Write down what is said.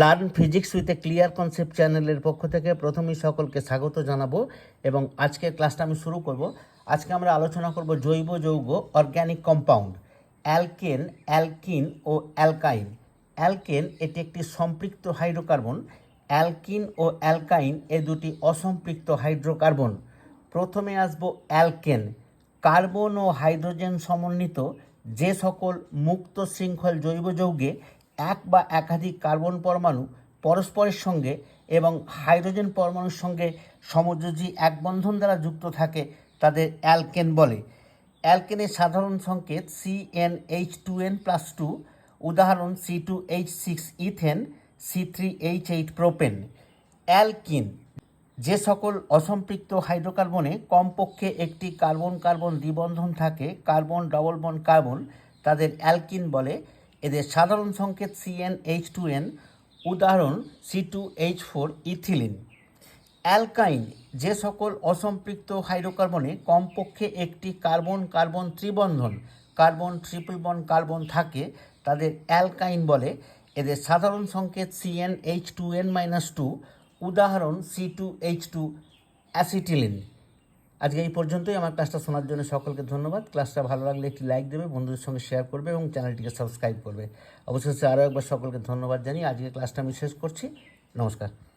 Learn physics with a clear concept চ্যানেলের পক্ষ থেকে প্রথমেই সকলকে স্বাগত জানাব এবং আজকের ক্লাসটা আমি শুরু করব। আজকে আমরা আলোচনা করব জৈব যৌগ অর্গ্যানিক কম্পাউন্ড, অ্যালকেন, অ্যালকিন ও অ্যালকাইন। অ্যালকেন এটি একটি সম্পৃক্ত হাইড্রোকার্বন, অ্যালকিন ও অ্যালকাইন এ দুটি অসম্পৃক্ত হাইড্রোকার্বন। প্রথমে আসব অ্যালকেন, কার্বন ও হাইড্রোজেন সমন্বিত যে সকল মুক্ত শৃঙ্খল জৈব যৌগে এক বা একাধিক কার্বন পরমাণু পরস্পরের সঙ্গে এবং হাইড্রোজেন পরমাণুর সঙ্গে সমযোজী এক বন্ধন দ্বারা যুক্ত থাকে তাদের অ্যালকেন বলে। অ্যালকেনের সাধারণ সংকেত C N H two N plus two উদাহরণ C two H six ethane C three H eight propane alkene, যে সকল অসম্পৃক্ত হাইড্রোকার্বনে কমপক্ষে একটি কার্বন কার্বন দ্বিবন্ধন থাকে কার্বন ডবল বন্ড কার্বন তাদের অ্যালকিন বলে। এদের সাধারণ সংকেত C N H two N উদাহরণ C two H four ethylene. Alkyne, যে সকল অসম্পৃক্ত হাইড্রোকার্বনে কমপক্ষে একটি কার্বন কার্বন ত্রিবন্ধন, কার্বন ট্রিপল বন্ড কার্বন থাকে, তাদের অ্যালকাইন বলে। এদের সাধারণ সংকেত C N H two N minus two উদাহরণ C two H two acetylene. আজকে এই পর্যন্তই। আমার ক্লাসটা শোনার জন্য সকলকে ধন্যবাদ। ক্লাসটা ভালো লাগলে একটি লাইক দেবে, বন্ধুদের সঙ্গে শেয়ার করবে এবং চ্যানেলটিকে সাবস্ক্রাইব করবে। অবশেষে আরও একবার সকলকে ধন্যবাদ জানিয়ে আজকে ক্লাসটা আমি শেষ করছি। নমস্কার।